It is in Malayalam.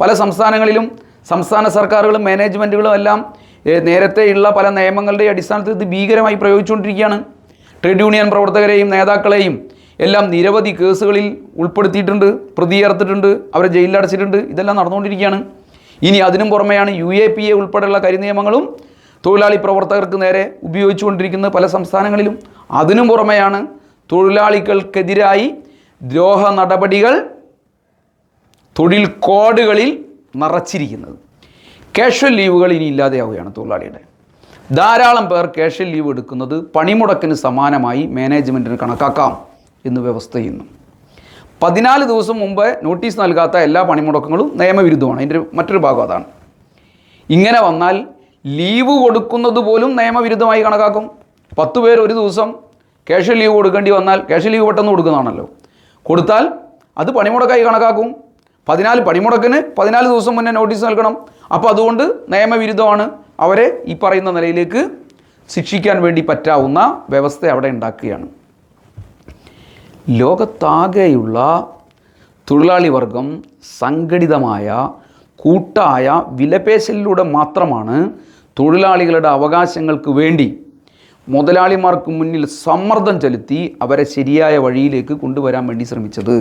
പല സംസ്ഥാനങ്ങളിലും സംസ്ഥാന സർക്കാരുകളും മാനേജ്മെന്റുകളും എല്ലാം നേരത്തെയുള്ള പല നിയമങ്ങളുടെ അടിസ്ഥാനത്തിൽ ഇത് ഭീകരമായി പ്രയോഗിച്ചുകൊണ്ടിരിക്കുകയാണ്. ട്രേഡ് യൂണിയൻ പ്രവർത്തകരെയും നേതാക്കളെയും എല്ലാം നിരവധി കേസുകളിൽ ഉൾപ്പെടുത്തിയിട്ടുണ്ട് പ്രതി ചേർത്തിട്ടുണ്ട് അവരെ ജയിലിൽ അടച്ചിട്ടുണ്ട് ഇതെല്ലാം നടന്നുകൊണ്ടിരിക്കുകയാണ്. ഇനി അതിനും പുറമെയാണ് യു എ പി എ ഉൾപ്പെടെയുള്ള കരിനിയമങ്ങളും തൊഴിലാളി പ്രവർത്തകർക്ക് നേരെ ഉപയോഗിച്ചുകൊണ്ടിരിക്കുന്ന പല സംസ്ഥാനങ്ങളിലും. അതിനും പുറമെയാണ് തൊഴിലാളികൾക്കെതിരായി ദ്രോഹ നടപടികൾ തൊഴിൽ കോഡുകളിൽ നിറച്ചിരിക്കുന്നത്. കാഷ്വൽ ലീവുകൾ ഇനി ഇല്ലാതെയാവുകയാണ് തൊഴിലാളിയുടെ. ധാരാളം പേർ കാഷ്വൽ ലീവ് എടുക്കുന്നത് പണിമുടക്കിന് സമാനമായി മാനേജ്മെന്റിന് കണക്കാക്കാം എന്ന് വ്യവസ്ഥ ചെയ്യുന്നു പതിനാല് ദിവസം മുമ്പ് നോട്ടീസ് നൽകാത്ത എല്ലാ പണിമുടക്കങ്ങളും നിയമവിരുദ്ധമാണ്. അതിന്റെ മറ്റൊരു ഭാഗം അതാണ്. ഇങ്ങനെ വന്നാൽ ലീവ് കൊടുക്കുന്നത് പോലും നിയമവിരുദ്ധമായി കണക്കാക്കും. പത്ത് പേർ ഒരു ദിവസം കാഷ്വൽ ലീവ് കൊടുക്കേണ്ടി വന്നാൽ കാഷ്വൽ ലീവ് പെട്ടെന്ന് കൊടുക്കുന്നതാണല്ലോ. കൊടുത്താൽ അത് പണിമുടക്കായി കണക്കാക്കും. പതിനാല് പണിമുടക്കിന് പതിനാല് ദിവസം മുന്നേ നോട്ടീസ് നൽകണം. അപ്പോൾ അതുകൊണ്ട് നിയമവിരുദ്ധമാണ് അവരെ ഈ പറയുന്ന നിലയിലേക്ക് ശിക്ഷിക്കാൻ വേണ്ടി പറ്റാവുന്ന വ്യവസ്ഥ അവിടെ ഉണ്ടാക്കുകയാണ്. ലോകത്താകെയുള്ള തൊഴിലാളി വർഗം സംഘടിതമായ കൂട്ടായ വിലപേശലിലൂടെ മാത്രമാണ് തൊഴിലാളികളുടെ അവകാശങ്ങൾക്ക് വേണ്ടി മുതലാളിമാർക്ക് മുന്നിൽ സമ്മർദ്ദം ചെലുത്തി അവരെ ശരിയായ വഴിയിലേക്ക് കൊണ്ടുവരാൻ വേണ്ടി ശ്രമിച്ചത്.